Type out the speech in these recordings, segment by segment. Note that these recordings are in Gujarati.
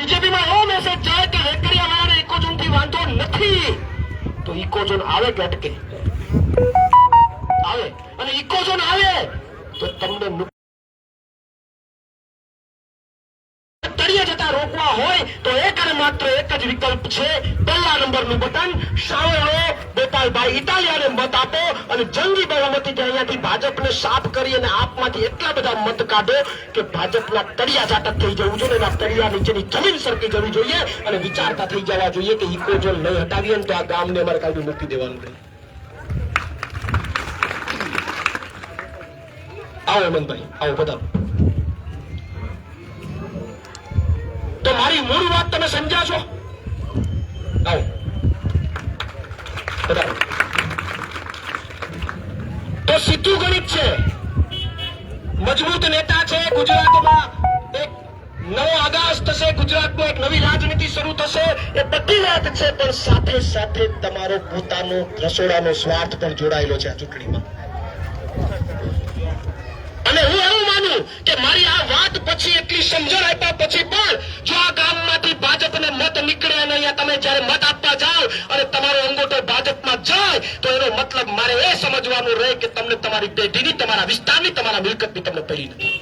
બીજેપીમાં એવો મેસેજ જાય કે વેકરિયાવાળાને ઇકોઝોનથી વાંધો નથી. તો ઇકોઝોન આવે કે અટકે આવે. અને ઇકોઝોન આવે, તો તમને તળિયે જતા રોકવા હોય, તો એક અને માત્ર એક જ વિકલ્પ છે. પહેલા નંબરનું બટન શાવળો ગોપાલભાઈ ઇટાલિયાને મત આપો અને જંગી બહુમતીથી અહીંયાથી ભાજપને સાફ કરી અને આપમાંથી એટલા બધા મત કાઢો કે ભાજપના તળિયા ઝાટક થઈ જવું જોઈએ આ તળિયા નીચેની જમીન સરકી જવી જોઈએ અને વિચારતા થઈ જવા જોઈએ કે ઇકોઝોન નહીં હટાવીએ તો આ ગામને અમારે કાઢી મૂકી દેવાનું નહીં આવો હેમંતભાઈ, આવો બધા તો મારી મૂળ વાત તમે સમજ્યા છો? આવો. તો સીધું ગણિત છે. મજબૂત નેતા છે ગુજરાતમાં. એક નવો આગાસ થશે ગુજરાતમાં એક નવી રાજનીતિ શરૂ થશે. એ બધી વાત છે, પણ સાથે સાથે તમારો પોતાનો રસોડાનો સ્વાર્થ પણ જોડાયેલો છે આ ચૂંટણીમાં. અને હું એવું માનું કે મારી આ વાત પછી એટલી સમજણ આપ્યા પછી પણ જો આ ગામમાંથી મત નીકળે અને અહીંયા તમે જ્યારે મત આપવા જાઓ અને તમારો અંગૂઠો ભાજપમાં જાય, તો એનો મતલબ મારે એ સમજવાનું રહે કે તમને તમારી પેઢીની, તમારા વિસ્તારની, તમારા મિલકતની તમને પડી નથી.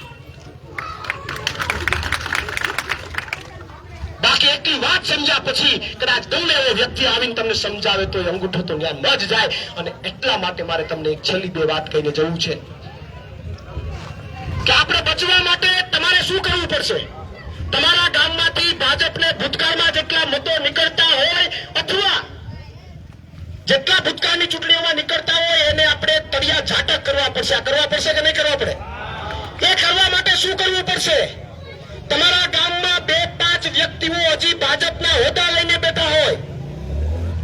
બાકી એટલી વાત સમજ્યા પછી કદાચ ગમે એવો વ્યક્તિ આવીને તમને સમજાવે તો એ અંગૂઠો તો ત્યાં ન જ જાય. અને એટલા માટે મારે તમને એક છેલ્લી બે વાત કહીને જવું છે કે આપણે બચવા માટે તમારે શું કરવું પડશે? તમારા ગામમાંથી ભાજપને ભૂતકાળમાં જેટલા મતો નીકળતા હોય અથવા જેટલા ભૂતકાળની ચૂંટણીઓમાં નીકળતા હોય એને આપણે તળિયા ઝાટક કરવા પડશે. આ કરવા પડશે કે નહીં કરવા પડે? એ કરવા માટે શું કરવું પડશે? તમારા ગામમાં બે પાંચ વ્યક્તિઓ હજી ભાજપના હોદ્દા લઈને બેઠા હોય,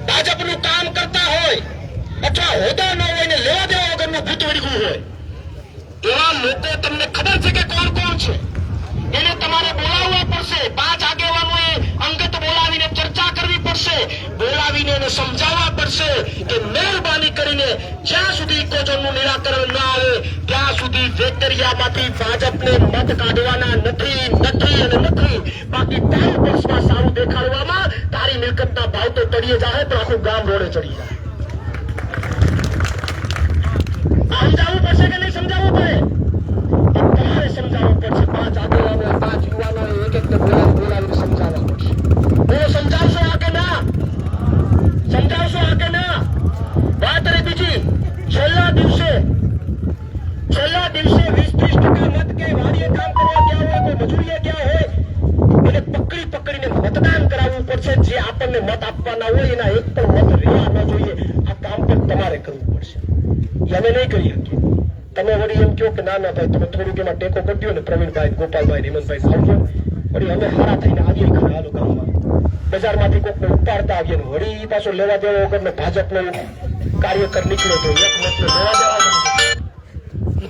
ભાજપનું કામ કરતા હોય, અથવા હોદ્દા ન હોય ને લેવા દેવા વગરનું ભૂત વળગ્યું હોય, એવા લોકો તમને ખબર છે કે કોણ કોણ છે? એને તમારે બોલાવવો પડશે. પાંચ આગેવાનોએ અંગત બોલાવીને ચર્ચા કરવી પડશે. બોલાવીને એને સમજાવવા પડશે કે મહેરબાની કરીને જ્યાં સુધી ઇકોઝોનનું નિરાકરણ ન આવે, ત્યાં સુધી વેતરિયામાંથી ભાજપને મત કાઢવાના નથી નથી અને નથી. બાકી તારું પક્ષમાં સારું દેખાડવામાં તારી મિલકતના ભાવ તો તળીએ જાય પણ આખું ગામ રોડે ચડી જાય. સમજાવવું પડશે કે નહીં સમજાવવું પડે તમારે સમજાવવું પડશે પાંચ આગેવાનો પાંચ યુવાનો એક એક બોલાવી બોલાવીને સમજાવવા પડશે બોલો સમજાવશો આ કે ના સમજાવશો આ કે ના વાત રે બીજી છેલ્લા દિવસે છેલ્લા દિવસે વીસ ત્રીસ ટકા મત કે વાડીએ કામ કરવા ગયા હોય કોઈ મજૂરીએ ગયા હોય એને પકડી પકડીને મતદાન કરાવવું પડશે જે આપણને મત આપવાના હોય એના એક પણ મત રહ્યા ન જોઈએ આ કામ પણ તમારે કરવું પડશે એ અમે નહીં કરી શકીએ તમે વળી એમ કહો કે ના ના ભાઈ, તમે થોડુંક એમાં ટેકો કરી ને. પ્રવીણભાઈ, ગોપાલભાઈ, હેમંતભાઈ આવજો વળી અમે હારા થઈને આવીએ ખરા હાલો ગામમાં. બજારમાંથી કોકને ઉપાડતા આવીએ ને વળી પાછો લેવા દેવા વગરનો ભાજપનો કાર્યકર નીકળ્યો તો એક મતનો લેવા દેવા વગરનો.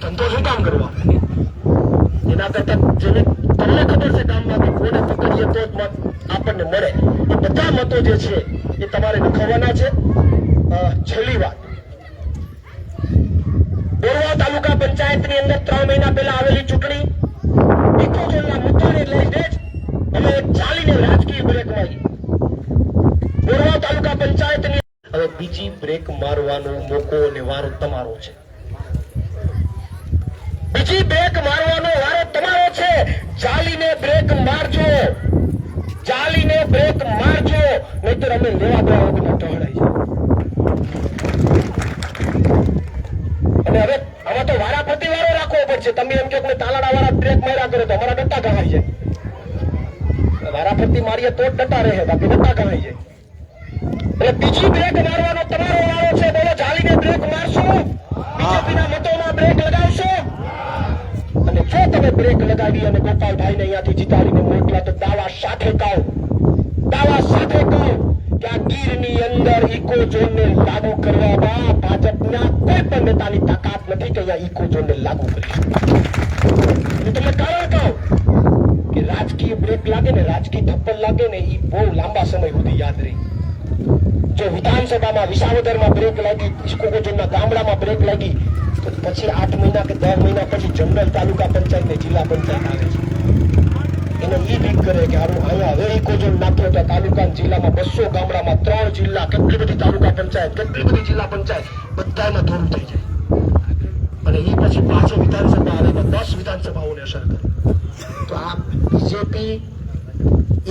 ધંધો શું કામ કરવા? એના કરતા જેને તમને ખબર છે ગામમાંથી કોને પકડીએ તો જ આપણને મળે. એ બધા મતો જે છે એ તમારે નખાવવાના છે. છેલ્લી વાત. બોરવા તાલુકા પંચાયતની અંદર ત્રણ મહિના પહેલા આવેલી ચૂંટણી. ઇકોઝોનના મુદ્દાને લઈને જ ચાલીને રાજકીય બ્રેક મારી બોરવા તાલુકા પંચાયતની હવે બીજી બ્રેક મારવાનો મોકો અને વારો તમારો છે. બીજી બ્રેક મારવાનો વારો તમારો છે. ચાલીને બ્રેક મારજો. ચાલીને બ્રેક મારજો. નહીતર અમે લેવા દેવા વગરના ટહળાઈ જાય અને હવે હવે તો વારાફરતી વારો રાખવો પડશે. તમે એમ કે તાલાડા વાળા ટ્રેક માર્યા કરે તો અમારા ડટ્ટા ઘવાઈ જાય. વારાફરતી મારીએ તો ડટ્ટા રહે, બાકી ડટ્ટા ઘવાઈ જાય. એટલે બીજી બ્રેક મારવાનો તમારો વારો છે. બોલો, ચાલીને બ્રેક મારશો. બીજેપીના મતોમાં બ્રેક લગાવશો. અને જો તમે બ્રેક લગાવી અને ગોપાલભાઈને અહીંયાથી જીતાડીને મોકલા, તો દાવા સાથે કહો. દાવા સાથે કહો. કે ગીરની અંદર ઇકો ઝોનને લાગુ કરવામાં ભાજપના પણ નેતાની તાકાત નથી કે અહીંયા ઇકો લાગુ કરી હું કારણ કે રાજકીય બ્રેક લાગે ને, રાજકીય થપ્પડ લાગે ને એ બહુ લાંબા સમય સુધી યાદ રહી. જો વિધાનસભામાં વિસાવદરમાં બ્રેક લાગી ગામડામાં બ્રેક લાગી, તો પછી આઠ મહિના કે દસ મહિના પછી જનરલ તાલુકા પંચાયત ને જિલ્લા પંચાયત આવે છે. એને એ બીક કરે કે હારું અહીંયા હવે ઇકોઝોન નાખ્યો તો તાલુકા જિલ્લામાં બસો ગામડામાં ત્રણ જિલ્લા, કેટલી બધી તાલુકા પંચાયત, કેટલી બધી જિલ્લા પંચાયત બધામાં ધોરું થઈ જાય. અને એ પછી પાછો વિધાનસભા આવે દસ વિધાનસભાઓને અસર કરે. તો આ બીજેપી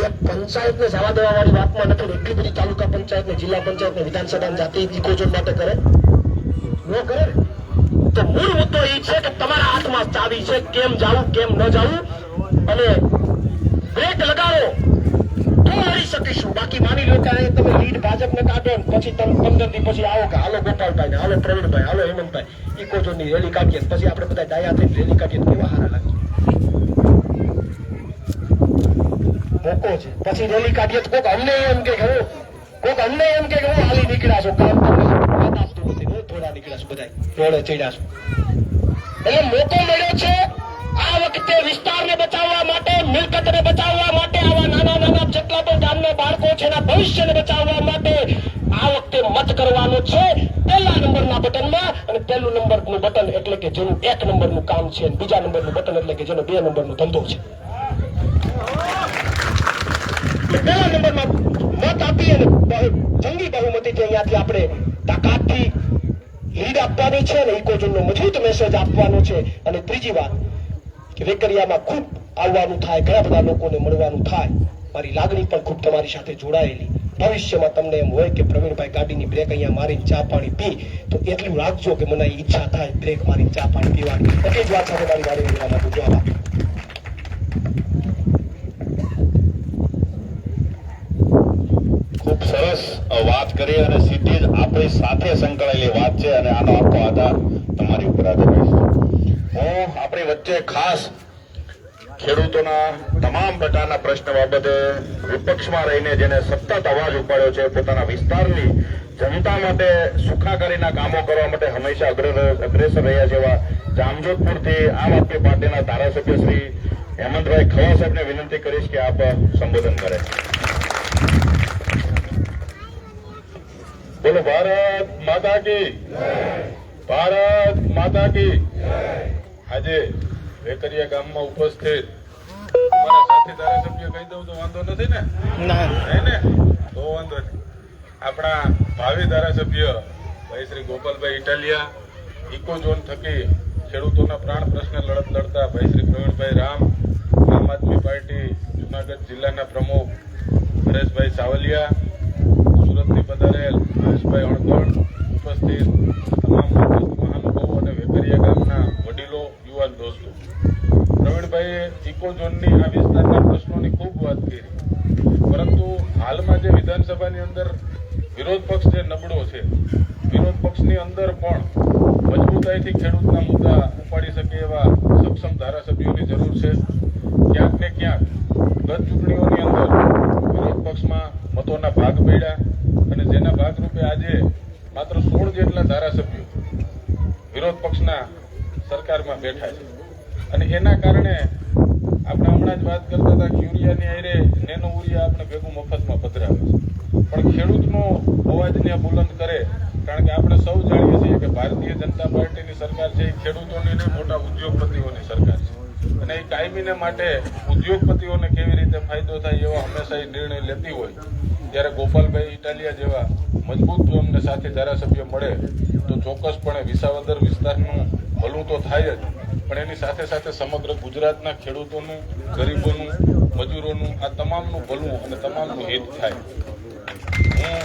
એક પંચાયતને જવા દેવા વાળી વાતમાં નથી એટલી બધી તાલુકા પંચાયત ને જિલ્લા પંચાયત ને વિધાનસભા જાતે ઇકોઝોન માટે કરે? ન કરે તો મૂળ મુદ્દો એ છે કે તમારા હાથમાં ચાવી છે, કેમ જાવું, કેમ ન જાવું? અને બ્રેક લગાડો તો લડી શકીશું. બાકી માની લો કે તમે લીડ ભાજપને કાઢો ને પછી તમે પંદર દી પછી આવો કે હાલો ગોપાલભાઈ ને, હાલો પ્રવીણભાઈ, હાલો હેમંતભાઈ. ઇકોઝોનની રેલી કાઢીએ પછી આપણે બધા ડાયા થઈને રેલી કાઢીએ કેવા હારા લાગે. મોકો છે. પછી રેલી કાઢીએ તો કોક અમને એમ કે હું, કોક અમને એમ કે હું, હાલી નીકળ્યા છું, કામ થોડા નીકળ્યા છું બધા રોડે ચડ્યા છું. એટલે મોકો મળ્યો છે. આ વખતે વિસ્તારને બચાવવા માટે, મિલકતને બચાવવા માટે, આવા નાના નાના જેટલા પણ ગામના બાળકો છે, એના ભવિષ્યને બચાવવા માટે આ વખતે મત કરવાનો છે. પહેલા નંબરના બટનમાં અને પહેલું નંબરનું બટન એટલે કે જેનું એક નંબરનું કામ છે, અને બીજા નંબરનું બટન એટલે કે જેનો બે નંબરનો ધંધો છે. પહેલા નંબરમાં મત આપી અને જંગી બહુમતીથી અહીંયાથી આપણે તાકાતથી લીડ આપવાની છે અને ઇકોજનનો મજબૂત મેસેજ આપવાનો છે. અને ત્રીજી વાત વેકરિયામાં ખૂબ આવવાનું થાય, ઘણા બધા લોકોને મળવાનું થાય. મારી લાગણી પણ ખૂબ તમારી સાથે જોડાયેલી. ભવિષ્યમાં તમને એમ હોય કે પ્રવીણભાઈ ગાડીની બ્રેક અહીંયા મારીને ચા પાણી પી, તો એટલું રાખજો કે મને ઈચ્છા થાય બ્રેક મારીને ચા પાણી પીવાની. એટલી જ વાત સાથે મારી વાડી લેવા માંગુ આભાર. ખૂબ સરસ વાત કરી અને સીધી જ આપણી સાથે સંકળાયેલી વાત છે અને આનો આખો આધાર તમારી ઉપર આધારિત છે. હું આપણી વચ્ચે ખાસ ખેડૂતોના તમામ પ્રકારના પ્રશ્ન બાબતે વિપક્ષમાં રહીને જેને સતત અવાજ ઉપાડ્યો છે, પોતાના વિસ્તારની જનતા માટે સુખાકારીના કામો કરવા માટે હંમેશા અગ્ર- અગ્રેસર રહ્યા જેવા જામજોધપુરથી આમ આદમી પાર્ટીના ધારાસભ્ય શ્રી હેમંતભાઈ ખવા સાહેબને વિનંતી કરીશ કે આપ સંબોધન કરે. બોલો, ભારત માતા કી ભારત માતા કી આજે વેકરિયા ગામમાં ઉપસ્થિત. અમારા સાથી ધારાસભ્ય કહી દઉં તો વાંધો નથી ને? હે ને? તો વાંધો નહીં. આપણા ભાવિ ધારાસભ્ય ભાઈ શ્રી ગોપાલભાઈ ઇટાલિયા ઇકો ઝોન થકી ખેડૂતોના પ્રાણ પ્રશ્ન લડત લડતા ભાઈ શ્રી પ્રવીણભાઈ રામ આમ આદમી પાર્ટી જુનાગઢ જિલ્લાના પ્રમુખ હરેશભાઈ સાવલિયા સુરતથી પધારેલ મહેશભાઈ અણગણ ઉપસ્થિત. તમામ મહાનુભાવો અને વેકરિયા ગામના દોસ્તો. પ્રવીણભાઈએ ઇકો ઝોનની આ વિસ્તારના પ્રશ્નોની ખૂબ વાત કરી. પરંતુ હાલમાં જે વિધાનસભાની અંદર વિરોધ પક્ષ જે નબળો છે, વિરોધ પક્ષની અંદર પણ મજબૂતાઈથી ખેડૂતના મુદ્દા ઉપાડી શકે એવા સક્ષમ ધારાસભ્યોની જરૂર છે. ક્યાંક ને ક્યાંક ગત ચૂંટણીઓની અંદર વિરોધ પક્ષમાં મતોના ભાગ પડ્યા અને જેના ભાગરૂપે આજે માત્ર સોળ જેટલા ધારાસભ્યો વિરોધ પક્ષના સરકારમાં બેઠા છે. અને એના કારણે આપણે હમણાં જ વાત કરતા હતા કે યુરિયાની આયરે નેનો યુરિયા આપણે ભેગું મફતમાં પધરાવે છે. પણ ખેડૂતનો અવાજને બુલંદ કરે, કારણ કે આપણે સૌ જાણીએ છીએ કે ભારતીય જનતા પાર્ટીની સરકાર છે, એ ખેડૂતોની નહીં, મોટા ઉદ્યોગપતિઓની સરકાર છે. અને એ કાયમીને માટે ઉદ્યોગપતિઓને કેવી રીતે ફાયદો થાય એવા હંમેશા એ નિર્ણય લેતી હોય. ત્યારે ગોપાલભાઈ ઇટાલિયા જેવા મજબૂત જો અમને સાથે ધારાસભ્ય મળે, તો ચોક્કસપણે વિસાવદર વિસ્તારનું ભલું તો થાય જ. પણ એની સાથે સાથે સમગ્ર ગુજરાતના ખેડૂતોનું, ગરીબોનું, મજૂરોનું, આ તમામનું ભલું અને તમામનું હિત થાય. હું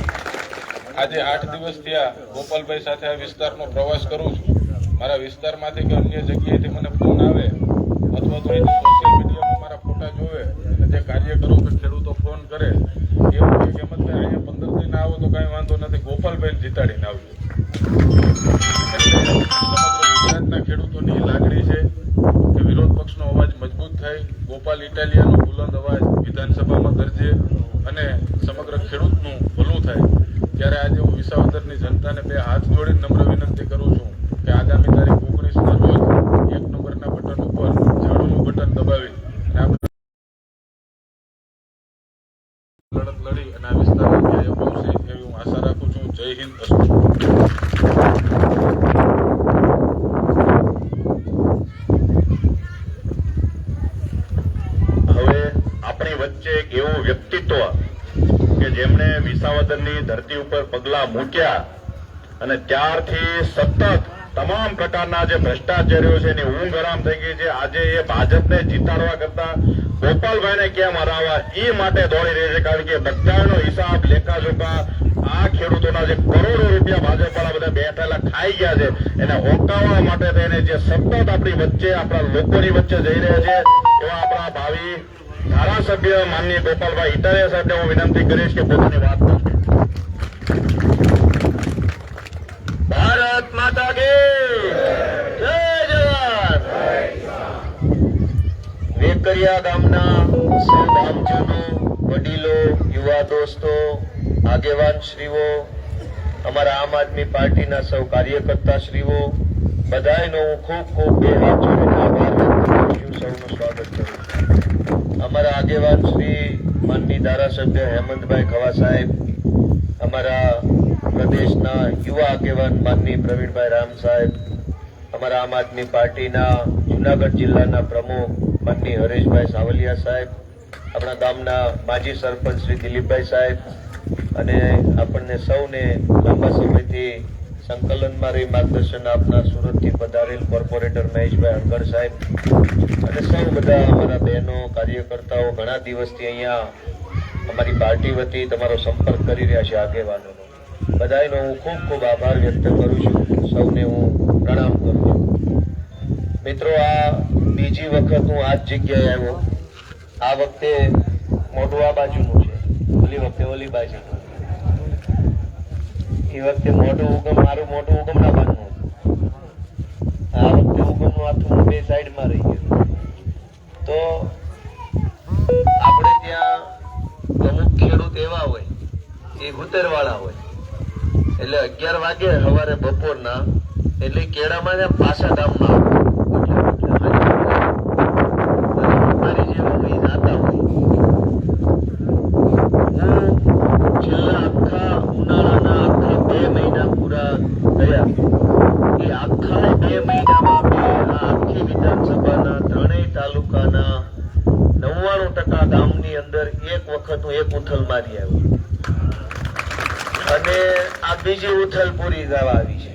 આજે આઠ દિવસ થયા ગોપાલભાઈ સાથે આ વિસ્તારનો પ્રવાસ કરું છું. મારા વિસ્તારમાંથી કે અન્ય જગ્યાએથી મને ફોન આવે અથવા તો એની સોશિયલ મીડિયામાં મારા ફોટા જોવે અને જે કાર્યકરો કે ખેડૂતો ફોન કરે એવું કે હેમંતભાઈ અહીંયા પંદર દિન આવો તો કાંઈ વાંધો નથી ગોપાલભાઈને જીતાડીને આવજો એટલે સમગ્ર ગુજરાતના ખેડૂતોની લાગણી છે કે વિરોધ પક્ષનો અવાજ મજબૂત થાય ગોપાલ ઇટાલિયાનો બુલંદ અવાજ વિધાનસભામાં ગરજે અને સમગ્ર ખેડૂતનું ભલું થાય ત્યારે આજે હું વિસાવદરની જનતાને બે હાથ જોડીને નમ્ર વિનંતી કરું છું કે આગામી તારીખ ઓગણીસના રોજ એક નંબરના બટન ઉપર ઝાડુનું બટન દબાવી અને આપણે લડત લડી અને આ વિસ્તારમાં ન્યાય અપાવશે એવી હું આશા રાખું છું જય હિન્દ અસ્તુ હવે વચ્ચે એક એવું વ્યક્તિત્વ કે જેમણે વિસાવદરની ધરતી ઉપર પગલા મૂક્યા અને ત્યારથી સતત તમામ પ્રકારના જે ભ્રષ્ટાચારીઓ છે એની ઊંઘ હરામ થઈ ગઈ છે. આજે એ ભાજપને જીતાડવા કરતા ગોપાલભાઈને કેમ હરાવવા એ માટે દોડી રહી છે. કારણ કે બધાનો હિસાબ લેખાજોખા આ ખેડૂતોના જે કરોડો રૂપિયા ભાજપવાળા બધા બેઠેલા ખાઈ ગયા છે. એને હોકાવવા માટે થઈને જે સતત આપણી વચ્ચે આપણા લોકોની વચ્ચે જઈ રહ્યા છે, એવા આપણા ભાવિ ધારાસભ્ય માનનીય ગોપાલભાઈ ઇટાલિયા સાહેબને હું વિનંતી કરીશ કે પોતાની વાત કરશે ભારત માતા કી જય જવાન! વેકરિયા ગામના સૌ ગામજનો, વડીલો, યુવા દોસ્તો, આગેવાન શ્રીઓ, અમારા આમ આદમી પાર્ટીના સૌ કાર્યકર્તા શ્રીઓ, બધાયનો હું ખૂબ ખૂબ બે હાથ જોડીને સ્વાગત કરું અમારા આગેવાન શ્રી માનની ધારાસભ્ય હેમંતભાઈ ખવા સાહેબ, અમારા પ્રદેશના યુવા આગેવાન માનની પ્રવીણભાઈ રામ સાહેબ, અમારા આમ આદમી પાર્ટીના જુનાગઢ જિલ્લાના પ્રમુખ માનની હરેશભાઈ સાવલિયા સાહેબ, આપણા ગામના માજી સરપંચ શ્રી દિલીપભાઈ સાહેબ અને આપણને સૌને લાંબા સમયથી સંકલનમાં રહી માર્ગદર્શન આપનાર સુરતથી પધારેલ કોર્પોરેટર મહેશભાઈ અણગર સાહેબ. અને સૌ બધા અમારા બહેનો, કાર્યકર્તાઓ ઘણા દિવસથી અહીંયા અમારી પાર્ટી વતી તમારો સંપર્ક કરી રહ્યા છે આગેવાનોનો. બધાયનો હું ખૂબ ખૂબ આભાર વ્યક્ત કરું છું. સૌને હું પ્રણામ કરું છું. મિત્રો, આ બીજી વખત હું આ જ જગ્યાએ આવ્યો. આ વખતે મોઢું આ બાજુનું છે. ઓલી વખતે ઓલી બાજુનું. એ વખતે મોઢો ઉગમ, મારું મોઢું ઉગમ બાજુનું આ વખતે ઉગમનું આખું બે સાઈડમાં રહી ગયું. તો આપણે ત્યાં અમુક ખેડૂત એવા હોય, એ ગુતરવાળા હોય. એટલે અગિયાર વાગે સવારે બપોરના, એટલે કેળામાં ને પાછા ગામમાં આવે. એટલે- એટલે હાજર. મારી જેવા હોય જાતા હોય હું છેલ્લા આખા ઉનાળાના આખા બે મહિના પૂરા થયા એ આખા બે મહિનામાં મેં આ આખી વિધાનસભાના ત્રણેય તાલુકાના નવ્વાણું ટકા ગામની અંદર એક વખત હું ઉથલ અને આ બીજી ઉથલ પૂરી થવા આવી છે.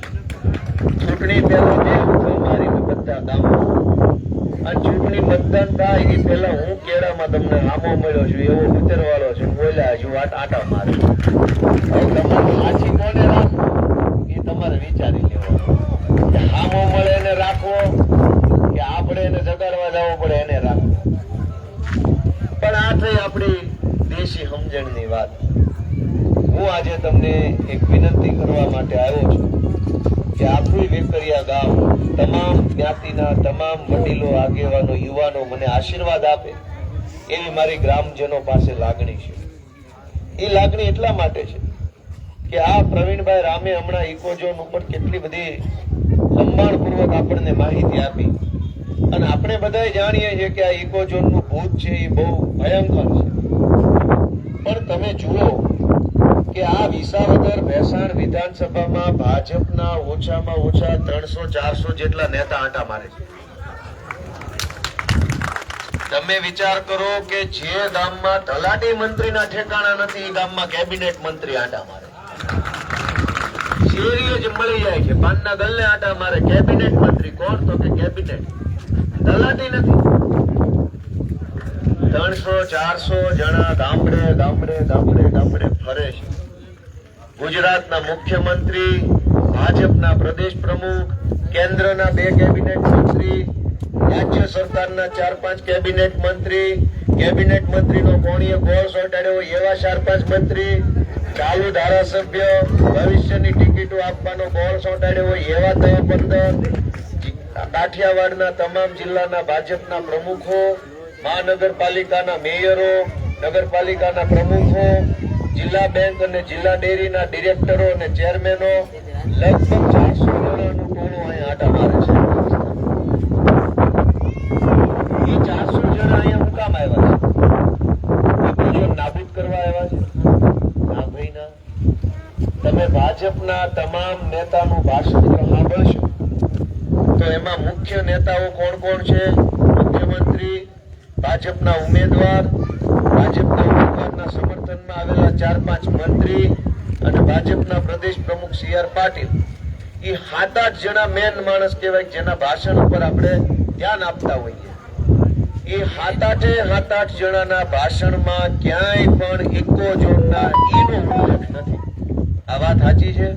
ચૂંટણી પહેલા બે ઉથલ મારી બધા ગામો આ ચૂંટણી મતદાન થાય એ પહેલા હું કેળામાં તમને આમો મળ્યો છું, એવો ઉતરવાળો છું, બોલ્યા છું, આટ આટા મારે. હવે તમારે સાચી કોને રાખવું? એ તમારે વિચારી લેવાનું. આમો મળે એને રાખવો, કે આપણે એને જગાડવા જવું પડે એને રાખવો. પણ આ થઈ આપણી દેશી સમજણની વાત. હું આજે તમને એક વિનંતી કરવા માટે આવ્યો છું કે આપણું વેકરિયા ગામ તમામ જ્ઞાતિના, તમામ વડીલો, આગેવાનો, યુવાનો મને આશીર્વાદ આપે એવી મારી ગ્રામજનો પાસે લાગણી છે. એ લાગણી એટલા માટે છે કે આ પ્રવીણભાઈ રામે હમણાં ઇકોઝોન ઉપર કેટલી બધી લંબાણપૂર્વક આપણને માહિતી આપી. અને આપણે બધા જાણીએ છીએ કે આ ઇકોઝોનનું ભૂત છે, એ બહુ ભયંકર છે. પણ તમે જુઓ કે આ વિસાવદર ભેસાણ વિધાનસભામાં ભાજપના ઓછામાં ઓછા ત્રણસો, ચારસો જેટલા નેતા આંટા મારે છે. તમે વિચાર કરો કે જે ગામમાં તલાટી મંત્રીના ઠેકાણા નથી, એ ગામમાં કેબિનેટ મંત્રી આંટા મારે શેરીઓ જ મળી જાય છે. પાનના ગલ્લે આંટા મારે. કેબિનેટ મંત્રી કોણ તો કે કેબિનેટ? તલાટી નથી. ત્રણસો, ચારસો જણા ગામડે ગામડે ગામડે ગામડે ફરે છે. ગુજરાતના મુખ્યમંત્રી, ભાજપના પ્રદેશ પ્રમુખ, કેન્દ્રના બે કેબિનેટ મંત્રી, રાજ્ય સરકારના ચાર પાંચ કેબિનેટ મંત્રી, કેબિનેટ મંત્રીનો કોણીએ સોટાડ્યો હોય એવા ચાર પાંચ મંત્રી, ચાલુ ધારાસભ્ય ભવિષ્યની ટિકિટો આપવાનો ગોળ સોટાડ્યો હોય એવા દસ પંદર, કાઠિયાવાડના તમામ જિલ્લાના ભાજપના પ્રમુખો મહાનગરપાલિકાના મેયરો, નગરપાલિકાના પ્રમુખો, જિલ્લા બેંક અને જિલ્લા ડેરીના ડિરેક્ટરો અને ચેરમેનો, લગભગ ચારસો જણાનું ટોળું અહીંયા આટા મારે છે. એ ચારસો જણા અહીંયા મુકામ આવ્યા છે? બીજો નાબૂદ કરવા આવ્યા છે? ના તમે ભાજપના તમામ નેતાનું ભાષણ સાંભળશો. તો એમાં મુખ્ય નેતાઓ કોણ કોણ છે? મુખ્યમંત્રી ભાજપના ઉમેદવાર, ભાજપના ઉમેદવારના સમર્થનમાં આવેલા ચાર પાંચ મંત્રી અને ભાજપના પ્રદેશ પ્રમુખ સી આર પાટીલ. એ સાત આઠ જણા મેન માણસ કહેવાય, જેના ભાષણ ઉપર આપણે ધ્યાન આપતા હોઈએ. એ સાત આઠે સાત આઠ જણાના ભાષણમાં ક્યાંય પણ એકો જોડના એનો ઉલ્લેખ નથી. આ વાત સાચી છે?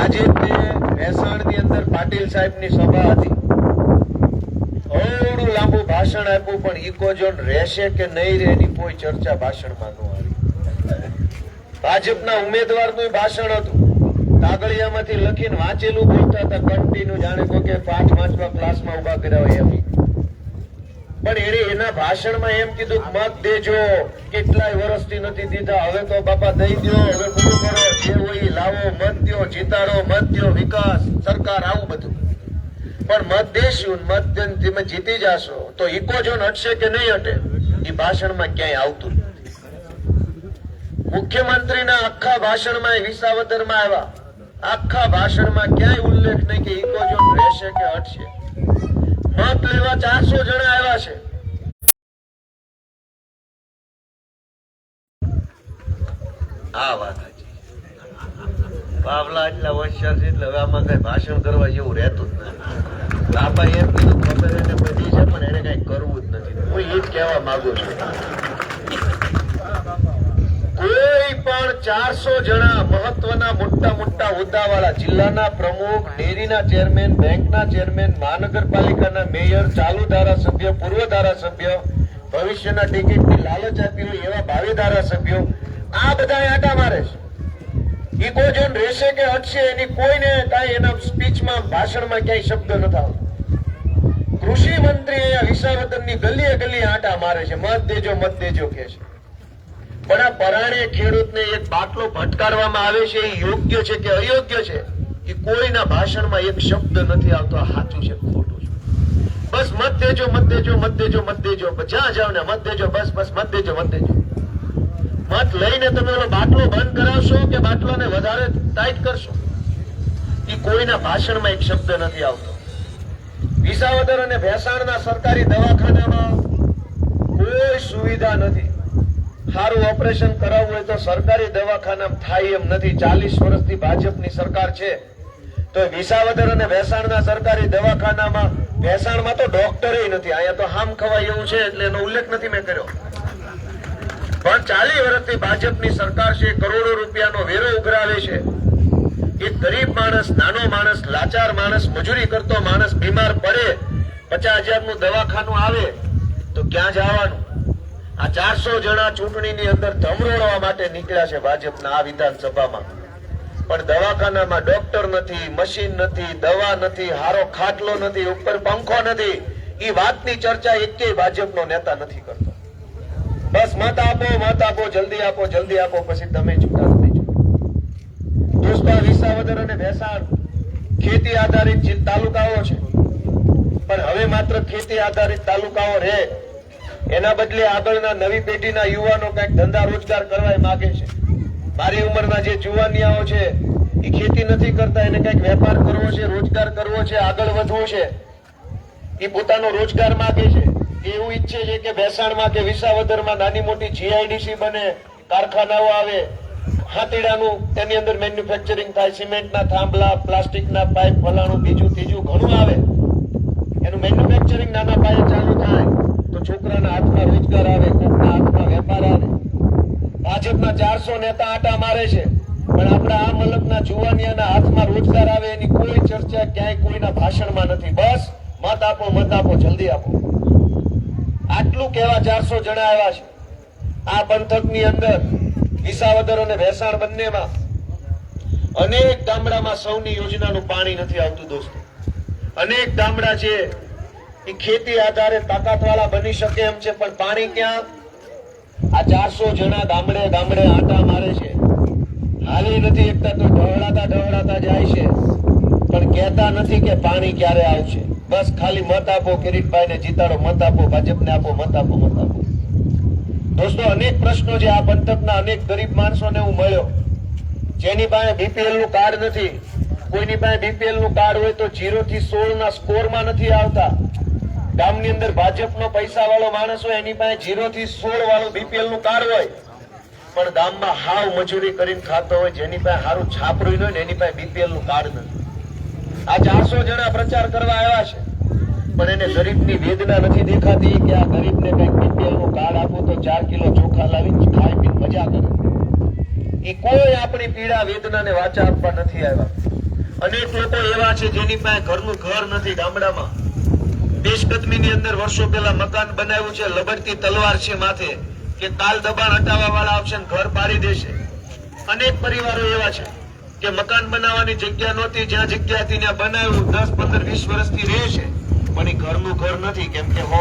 આજે તે મહેસાણની અંદર પાટીલ સાહેબની સભા હતી. થોડું લાંબુ ભાષણ આપ્યું, પણ ઇકો ઝોન રહેશે કે નહીં રહે એની કોઈ ચર્ચા ભાષણમાં ન આવી. ભાજપના ઉમેદવારનું ભાષણ હતું. કાગળિયામાંથી લખીને વાંચેલું બોલતા હતા કન્ટિન્યુ જાણે કો કે પાઠ વાંચવા ક્લાસમાં ઊભા કર્યા હોય એમ. પણ એને એના ભાષણમાં એમ કીધું મત દેજો, કેટલાય વર્ષથી નથી દીધા, હવે તો બાપા દઈ દ્યો, હવે પૂરું કરો, જે હોય લાવો, મત દો જીતાડો, મત દો વિકાસ, સરકાર, આવું બધું. પણ મત દેશું, મત તમે જીતી જશો, તો ઇકો ઝોન હટશે કે નહીં હટે? એ ભાષણમાં ક્યાંય આવતું મુખ્યમંત્રીના આખા ભાષણમાં વિસાવદરમાં આવ્યા. આખા ભાષણમાં ક્યાંય ઉલ્લેખ નહીં કે ઇકો ઝોન રહેશે કે હટશે. મત લેવા ચારસો જણા આવ્યા છે. આ વાત બાવલા એટલા હોશિયાર છે એટલે હવે આમાં કઈ ભાષણ કરવા જેવું રહેતું જ નથી. બાપા એમ કીધું ખબર એને બધી છે, પણ એને કઈ કરવું જ નથી. હું એ જ કહેવા માંગુ છું. કોઈ પણ ચારસો જણા મહત્વના મોટા મોટા હોદ્દાવાળા જિલ્લાના પ્રમુખ, ડેરીના ચેરમેન, બેંકના ચેરમેન, મહાનગરપાલિકાના મેયર, ચાલુ ધારાસભ્ય, પૂર્વ ધારાસભ્ય, ભવિષ્યના ટિકિટની લાલચ આપી એવા ભાવિ ધારાસભ્યો, આ બધા આટા મારે છે. ઇકો ઝોન રહેશે કે હટશે, એની કોઈને કાંઈ એના સ્પીચમાં, ભાષણમાં ક્યાંય શબ્દ નથી આવતો કૃષિ મંત્રી વિસાવદનની ગલીએ ગલીએ આટા મારે છે. મત દેજો મત દેજો કે છે. પણ આ પરાણે ખેડૂતને એક બાટલો ભટકારવામાં આવે છે, એ યોગ્ય છે કે અયોગ્ય છે? એ કોઈના ભાષણમાં એક શબ્દ નથી આવતો, આ સાચું છે, ખોટું છે. બસ મત દેજો મત દેજો મત દેજો મત દેજો. જ્યાં જાવ ને મત દેજો, બસ બસ, મત દેજો મત દેજો. મત લઈને તમે ઓલો બાટલો બંધ કરાવશો કે બાટલોને વધારે ટાઈટ કરશો? એ કોઈના ભાષણમાં એક શબ્દ નથી આવતો. વિસાવદર અને ભેસાણના સરકારી દવાખાનામાં કોઈ સુવિધા નથી. સારું ઓપરેશન કરાવવું હોય તો સરકારી દવાખાના થાય એમ નથી. ચાલીસ વર્ષથી ભાજપની સરકાર છે. તો વિસાવદર અને ભેસાણના સરકારી દવાખાનામાં, ભેસાણમાં તો ડોક્ટરે નથી. અહીંયા તો હામ ખવાય એવું છે એટલે એનો ઉલ્લેખ નથી મેં કર્યો. પણ ચાલી વર્ષથી ભાજપની સરકાર છે, કરોડો રૂપિયાનો વેરો ઉઘરાવે છે. એક ગરીબ માણસ, નાનો માણસ, લાચાર માણસ, મજૂરી કરતો માણસ બીમાર પડે, પચાસ હજારનું દવાખાનું આવે, તો ક્યાં જવાનું? આ ચારસો જણા ચૂંટણીની અંદર ધમરોળવા માટે નીકળ્યા છે ભાજપના આ વિધાનસભામાં. પણ દવાખાનામાં ડોક્ટર નથી, મશીન નથી, દવા નથી, હારો ખાટલો નથી, ઉપર પંખો નથી. એ વાતની ચર્ચા એકેય ભાજપનો નેતા નથી કરતો. બસ મત આપો મત આપો, જલ્દી આપો જલ્દી આપો, પછી તમે છૂટા તમે છૂટા દોસ્તો વિસાવદર અને ભેસાણ ખેતી આધારિત તાલુકાઓ છે, પણ હવે માત્ર ખેતી આધારિત તાલુકાઓ રહે. એના બદલે આગળના નવી પેઢીના યુવાનો કંઈક ધંધા રોજગાર કરવા માંગે છે. મારી ઉંમરના જે જુવાનિયાઓ છે, એ ખેતી નથી કરતા, એને કંઈક વેપાર કરવો છે, રોજગાર કરવો છે, આગળ વધવું છે, એ પોતાનો રોજગાર માંગે છે. એવું ઈચ્છે છે કે ભેસાણમાં કે વિસાવદરમાં નાની મોટી જીઆઈડીસી બને, કારખાનાઓ આવે, હાથીડાનું, તેની અંદર મેન્યુફેક્ચરિંગ થાય, સિમેન્ટના થાંભલા, પ્લાસ્ટિકના પાઇપ, ફલાણું, બીજું ત્રીજું ઘણું આવે. એનું મેન્યુફેક્ચરિંગ નાના પાયે ચાલુ થાય, તો છોકરાના હાથમાં રોજગાર આવે, કોકના હાથમાં વેપાર આવે. ભાજપના ચારસો નેતા આટા મારે છે, પણ આપણા આ મલકના જુવાનિયાના હાથમાં રોજગાર આવે એની કોઈ ચર્ચા ક્યાંય કોઈના ભાષણમાં નથી. બસ, મત આપો મત આપો, જલ્દી આપો. આટલું કેવા ચારસો જણા આવ્યા છે. આ પંથકની અંદર વિસાવદર અને ભેસાણ બંનેમાં અનેક ગામડામાં સૌની યોજનાનું પાણી નથી આવતું દોસ્તો. અનેક ગામડા છે એ ખેતી આધારે તાકાતવાળા બની શકે એમ છે, પણ પાણી ક્યાં? આ ચારસો જણા ગામડે ગામડે આટા મારે છે. હાલી નથી એકતા તો ઢવળાતા ઢવળાતા જાય છે. પણ કહેતા નથી કે પાણી ક્યારે આવશે. બસ ખાલી મત આપો, કિરીટભાઈને જીતાડો, મત આપો, ભાજપને આપો, મત આપો મત આપો. દોસ્તો, અનેક પ્રશ્નો છે આ પંથકના અનેક ગરીબ માણસોને હું મળ્યો. જેની પાસે બીપીએલનું કાર્ડ નથી, કોઈની પાસે બીપીએલનું કાર્ડ હોય તો જીરો થી સોળ ના સ્કોરમાં નથી આવતા. ગામની અંદર ભાજપનો પૈસા વાળો માણસ હોય, એની પાસે જીરો થી સોળ વાળો બીપીએલનું કાર્ડ હોય. પણ ગામમાં હાવ મજૂરી કરીને ખાતો હોય, જેની પાસે સારું છાપરું હોય ને એની પાસે બીપીએલનું કાર્ડ નથી. આ ચારસો જણા પ્રચાર કરવા આવ્યા છે. પણ એને ગરીબની વેદના નથી દેખાતી કે આ ગરીબને કંઈક બીપીએલનું કાર્ડ આપો તો ચાર કિલો ચોખા લાવી ખાઈ પીને મજા કરે. એ કોઈ આપણી પીડા વેદનાને વાચા આપવા નથી આવ્યા. અનેક લોકો એવા છે જેની પાસે ઘરનું ઘર નથી ગામડામાં. દેશકદમીની અંદર વર્ષો પહેલા મકાન બનાવ્યું છે, લબડતી તલવાર છે માથે, કે કાલ દબાણ હટાવવા વાળા આવશે ઘર પાડી દેશે. અનેક પરિવારો એવા છે કે મકાન બનાવવાની જગ્યા નહોતી, જ્યાં જગ્યા હતી ત્યાં બનાવ્યું, દસ, પંદર, વીસ વર્ષથી રહે છે. પણ એ ઘરનું ઘર નથી, કેમ કે હો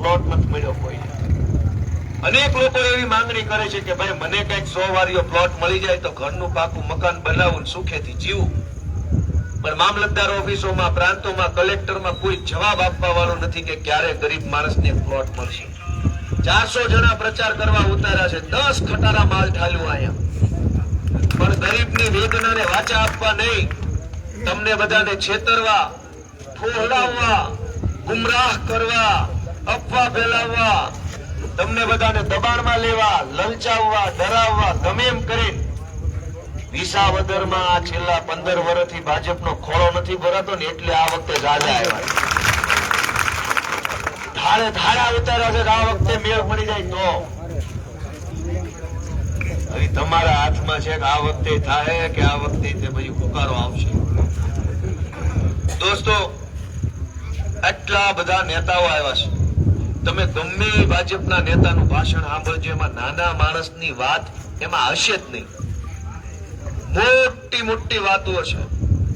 પ્લોટ નથી મળ્યો કોઈ. અનેક લોકો એવી માંગણી કરે છે કે ભાઈ, મને કંઈક સો વારીઓ પ્લોટ મળી જાય તો ઘરનું પાકું મકાન બનાવું સુખેથી જીવું. પણ મામલતદાર ઓફિસોમાં, પ્રાંતોમાં, કલેક્ટરમાં કોઈ જવાબ આપવા વાળો નથી કે ક્યારે ગરીબ માણસને પ્લોટ મળશે. ચારસો જણા પ્રચાર કરવા ઉતાર્યા છે, દસ ખટારા માલ ઠાલ્યું અહીંયા. પણ ગરીબની વેદનાને વાચા આપવા નહીં. તમને બધાને છેતરવા ફોહલાવવા ગુમરાહ કરવા, અફવા ફેલાવવા, તમને બધાને દબાણમાં લેવા, લલચાવવા, ડરાવવા ગમે એમ કરીને. વિસાવદરમાં આ છેલ્લા પંદર વર્ષથી ભાજપનો ખોળો નથી ભરાતો ને એટલે આ વખતે જાજા આવ્યા. ધારે ધારા ઉતાર્યા છે આ વખતે મેળ પડી જાય તો. હવે તમારા હાથમાં છે કે આ વખતે થાય કે આ વખતે તે પછી પુકારો આવશે? દોસ્તો આટલા બધા નેતાઓ આવ્યા છે. તમે ગમે ભાજપના નેતાનું ભાષણ સાંભળજો, એમાં નાના માણસની વાત એમાં હશે જ નહીં. મોટી મોટી વાતો હશે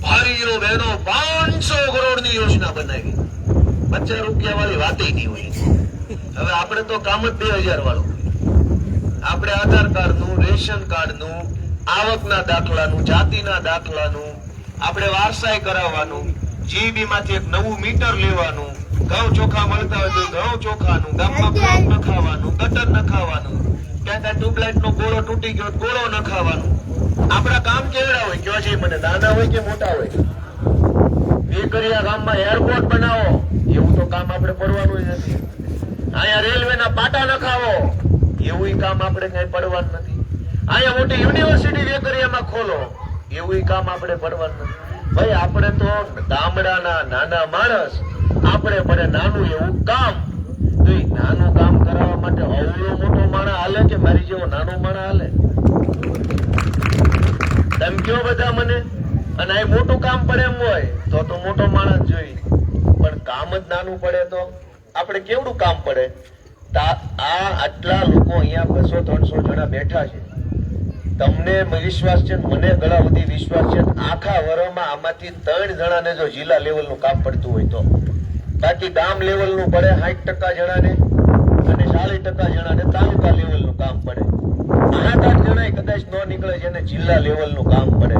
ભાઈઓ બહેનો પાંચસો કરોડની યોજના બનાવી. પચાસ રૂપિયા વાળી વાત નહીં હોય. હવે આપણે તો કામ જ બે હજાર વાળું આપણે આધાર કાર્ડનું, રેશન કાર્ડનું, આવકના દાખલાનું, જાતિના દાખલાનું, આપણે વારસાઈ કરાવવાનું જીબી માંથી એક નવું મીટર લેવાનું ઘઉં ચોખા મળતા હોય તો ઘઉં ચોખાનું ગામમાં બ્લોક નખાવાનું ગટર નખાવાનું ત્યાં ત્યાં ટ્યુબલાઇટ નો ગોળો તૂટી ગયો ગોળો નખાવાનું. આપણા કામ કેવડા હોય કેવા છે મને નાના હોય કે મોટા હોય? વેકરિયા ગામમાં એરપોર્ટ બનાવો. એવું તો કામ આપણે પડવાનું જ નથી. અહીંયા રેલવેના પાટા નખાવો. એવું કામ આપણે કઈ પડવાનું નથી. અહીંયા મોટી યુનિવર્સિટી વેકરિયામાં ખોલો. એવું કામ આપણે પડવાનું નથી. ભાઈ, આપણે તો ગામડાના નાના માણસ. આપણે પડે નાનું એવું કામ. તો નાનું કામ કરાવવા માટે અવળો મોટો માણસ હાલે કે મારી જેવો નાનો માણસ હાલે? તેમ કયો બધા મને? અને આ મોટું કામ પડે એમ હોય, તો તો મોટો માણસ જોઈ. પણ કામ જ નાનું પડે તો? આપણે કેવડું કામ પડે? આ આટલા લોકો અહીંયા બસો, ત્રણસો જણા બેઠા છે. તમને વિશ્વાસ છે મને ઘણા બધી વિશ્વાસ છે આખા વરમાં આમાંથી ત્રણ જણાને જો જિલ્લા લેવલનું કામ પડતું હોય તો. બાકી ગામ લેવલનું પડે, સાઠ ટકા જણાને અને ચાલીસ ટકા જણાને તાલુકા લેવલનું કામ પડે. આઠ આઠ જણા કદાચ ન નીકળે જેને જિલ્લા લેવલનું કામ પડે.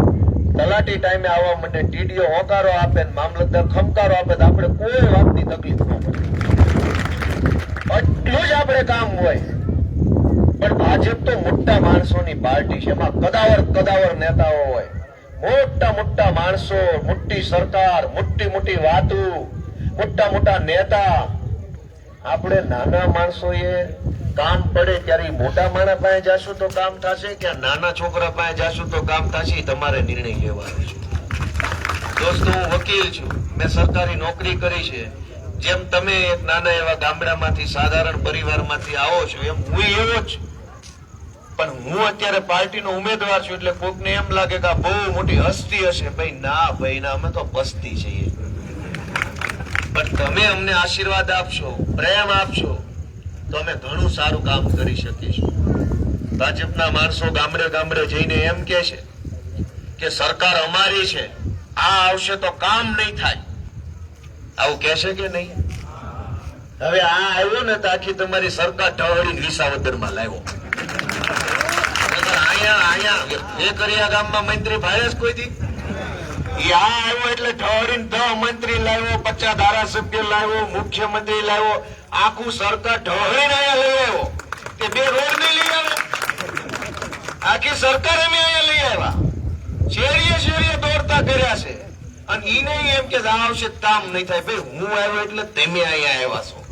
તલાટી ટાઈમે આવવા માટે ટીડીઓ હોકારો આપે ને મામલતદાર ખમકારો આપે તો આપણે કોઈ વાતની તકલીફ ન પડે. એટલું જ આપણે કામ હોય. પણ ભાજપ તો મોટા માણસોની પાર્ટી છે. એમાં કદાવર કદાવર નેતાઓ હોય. મોટા મોટા માણસો, મોટી સરકાર, મોટી મોટી વાતો, મોટા મોટા નેતા. આપણે નાના માણસોએ કામ પડે ત્યારે મોટા માણા પાસે જાશું તો કામ થશે કે નાના છોકરા પાસે જાશું તો કામ થશે તમારે નિર્ણય લેવાનો છે. દોસ્તો, હું વકીલ છું. મેં સરકારી નોકરી કરી છે. જેમ તમે એક નાના એવા ગામડામાંથી, સાધારણ પરિવારમાંથી આવો છો, એમ હું એવો છું. પણ હું અત્યારે પાર્ટીનો ઉમેદવાર છું એટલે કોકને એમ લાગે કે આ બહુ મોટી હસ્તી હશે. ભાઈ, ના ભાઈ, ના, અમે તો પસ્તી છીએ. પણ તમે અમને આશીર્વાદ આપશો, પ્રેમ આપશો, તો અમે ઘણું સારું કામ કરી શકીશું. ભાજપના માણસો ગામડે ગામડે જઈને એમ કે છે કે સરકાર અમારી છે, આ આવશે તો કામ નહીં થાય. આવું કહેશે કે નહીં? હવે આ આવ્યો ને તો આખી તમારી સરકાર ઢવળીને વિસાવદરમાં લાવ્યો. નકર મંત્રી ભાઈ કોઈ દી? આ આવ્યો એટલે ઢવળીને દહ મંત્રી લાવ્યો, પચાસ ધારાસભ્ય લાવ્યો, મુખ્યમંત્રી લાવ્યો. આખું સરકાર ઢવળીને અહીંયા લઈ આવ્યો. તે બે રોડ નહીં લઈ આવ્યો આખી સરકાર અમે અહીંયા લઈ આવ્યા. શેરીએ શેરીએ દોડતા કર્યા છે. અને ઈ નહીં એમ કે આવશે તામ નહીં થાય. ભાઈ, હું આવ્યો એટલે તમે અહીંયા આવ્યા છો.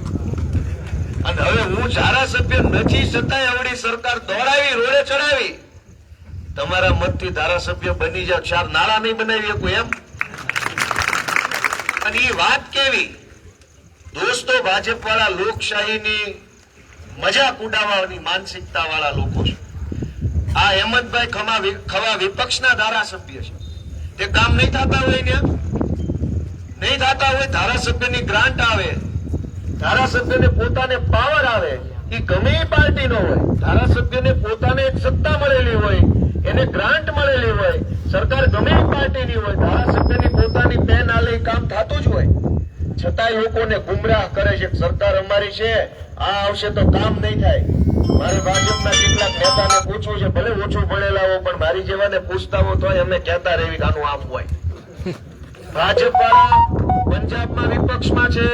અને હવે હું ધારાસભ્ય નથી છતાંય આવડી સરકાર દોડાવી, રોડે ચડાવી. તમારા મતથી ધારાસભ્ય બની જાવ ચાર નાળા નહીં બનાવી શકું એમ? અને એ વાત કેવી? દોસ્તો ભાજપ વાળા લોકશાહીની મજાક ઉડાવવાની માનસિકતા વાળા લોકો છે. આ હેમંતભાઈ ખમા ખવા વિપક્ષના ધારાસભ્ય છે. તે કામ નહીં થતા હોય ને નહીં થતા હોય ધારાસભ્યની ગ્રાન્ટ આવે. ધારાસભ્યને પોતાને પાવર આવે. એ ગમે પાર્ટીનો હોય. ધારાસભ્યને પોતાને એક સત્તા મળેલી હોય. એને ગ્રાન્ટ મળેલી હોય, સરકાર ગમે પાર્ટીની હોય, ધારાસભ્યની પોતાની પેન આલે કામ થતું જ હોય. છતાંય લોકોને ગુમરાહ કરે છે સરકાર અમારી છે, આ આવશે તો કામ નહીં થાય. મારે ભાજપના કેટલાક નેતાને પૂછવું છે, ભલે ઓછું ભણેલા હો, પણ મારી જેવાને પૂછતા હો તો અમે કહેતા રહેવી કાનું આમ હોય. ભાજપ વાળા પંજાબમાં વિપક્ષમાં છે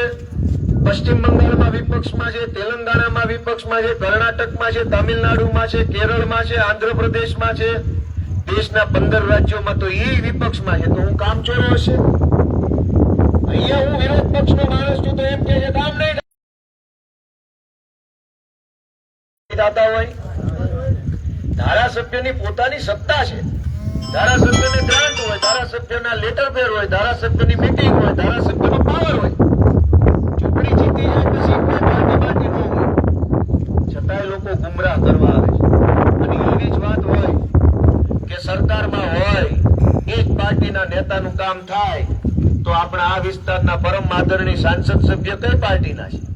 પશ્ચિમ બંગાળમાં વિપક્ષમાં છે, તેલંગાણામાં વિપક્ષમાં છે, કર્ણાટકમાં છે, તામિલનાડુમાં છે, કેરળમાં છે, આંધ્રપ્રદેશમાં છે. દેશના પંદર રાજ્યોમાં તો એ વિપક્ષમાં છે. તો હું કામ ચોરો હશે? અહીંયા હું વિરોધ પક્ષનો માણસ છું, તો એમ કે છે, કામ નહીં થતા હોય. ધારાસભ્યની પોતાની સત્તા છે. ધારાસભ્યને ગ્રાન્ટ હોય, ધારાસભ્યના લેટર પેર હોય, ધારાસભ્યની મિટિંગ હોય, ધારાસભ્યનો પાવર હોય ચૂંટણી જીતી જાય પછી કોઈ પાર્ટી પાર્ટી ન હોય છતાંય લોકો ગુમરાહ કરવા આવે છે. અને એવી જ વાત હોય કે સરકારમાં હોય, એક પાર્ટીના નેતાનું કામ થાય, તો આપણા આ વિસ્તારના પરમ આદરણીય સાંસદ સભ્ય કઈ પાર્ટીના છે?